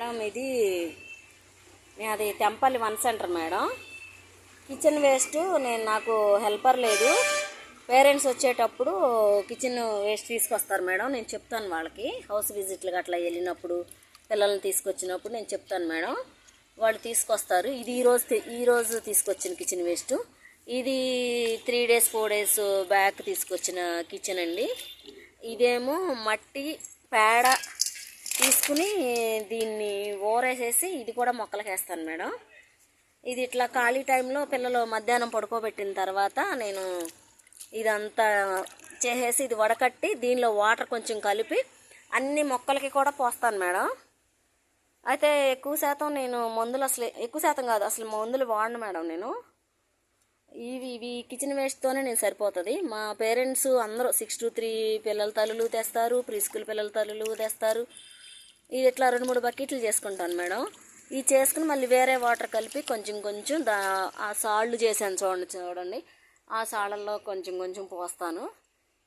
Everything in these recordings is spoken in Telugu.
మేడం ఇది అది టెంపల్లి one centre madam. Kitchen waste నేను నాకు హెల్పర్ లేదు. పేరెంట్స్ వచ్చేటప్పుడు కిచెన్ వేస్ట్ తీసుకొస్తారు మేడం. నేను చెప్తాను వాళ్ళకి. హౌస్ విజిట్లు అట్లా వెళ్ళినప్పుడు పిల్లల్ని తీసుకొచ్చినప్పుడు నేను చెప్తాను మేడం. వాళ్ళు తీసుకొస్తారు. ఇది ఈరోజు ఈరోజు తీసుకొచ్చిన కిచెన్ వేస్ట్. ఇది three days four days back తీసుకొచ్చిన కిచెన్ అండి. ఇదేమో మట్టి పేడ తీసుకుని దీన్ని వేసేసి ఇది కూడా మొక్కలకి వేస్తాను మేడం. ఇది ఇట్లా ఖాళీ టైంలో పిల్లలు మధ్యాహ్నం పడుకోబెట్టిన తర్వాత నేను ఇదంతా చేసేసి ఇది వడకట్టి దీనిలో వాటర్ కొంచెం కలిపి అన్ని మొక్కలకి కూడా పోస్తాను మేడం. అయితే ఎక్కువ శాతం నేను మందులు అసలు ఎక్కువ శాతం కాదు అసలు మందులు వాడను మేడం నేను. ఇవి ఇవి కిచెన్ వేస్ట్తోనే నేను సరిపోతుంది. మా పేరెంట్స్ అందరూ సిక్స్ టు త్రీ పిల్లల తల్లులు తెస్తారు ప్రీ స్కూల్ పిల్లల తల్లులు తెస్తారు. ఇది ఇట్లా రెండు మూడు బకెట్లు చేసుకుంటాను మేడం. ఇది చేసుకుని మళ్ళీ వేరే వాటర్ కలిపి కొంచెం కొంచెం దా ఆ సాళ్ళు చేశాను చూడండి చూడండి. ఆ సాళ్ళల్లో కొంచెం కొంచెం పోస్తాను.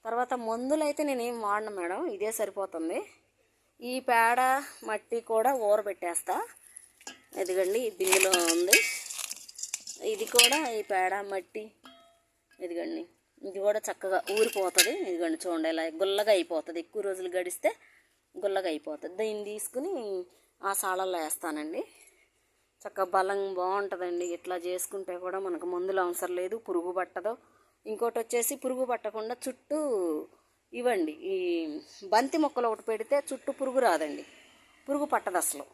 తర్వాత మందులు అయితే నేను ఏం వాడను మేడం ఇదే సరిపోతుంది. ఈ పేడ మట్టి కూడా ఊరబెట్టేస్తా. ఎదిగండి బిల్లులో ఉంది. ఇది కూడా ఈ పేడ మట్టి ఇదిగండి. ఇది కూడా చక్కగా ఊరిపోతుంది. ఇదిగండి చూడండి ఇలా గుల్లగా అయిపోతుంది. ఎక్కువ రోజులు గడిస్తే గుల్లగా అయిపోతుంది. దీన్ని తీసుకుని ఆ సాళల్లో వేస్తానండి. చక్కగా బలం బాగుంటుందండి. ఇట్లా చేసుకుంటే కూడా మనకు మందులు అవసరం లేదు పురుగు పట్టదు. ఇంకోటి వచ్చేసి పురుగు పట్టకుండా చుట్టూ ఇవ్వండి. ఈ బంతి మొక్కలు ఒకటి పెడితే చుట్టూ పురుగు రాదండి. పురుగు పట్టదు అసలు.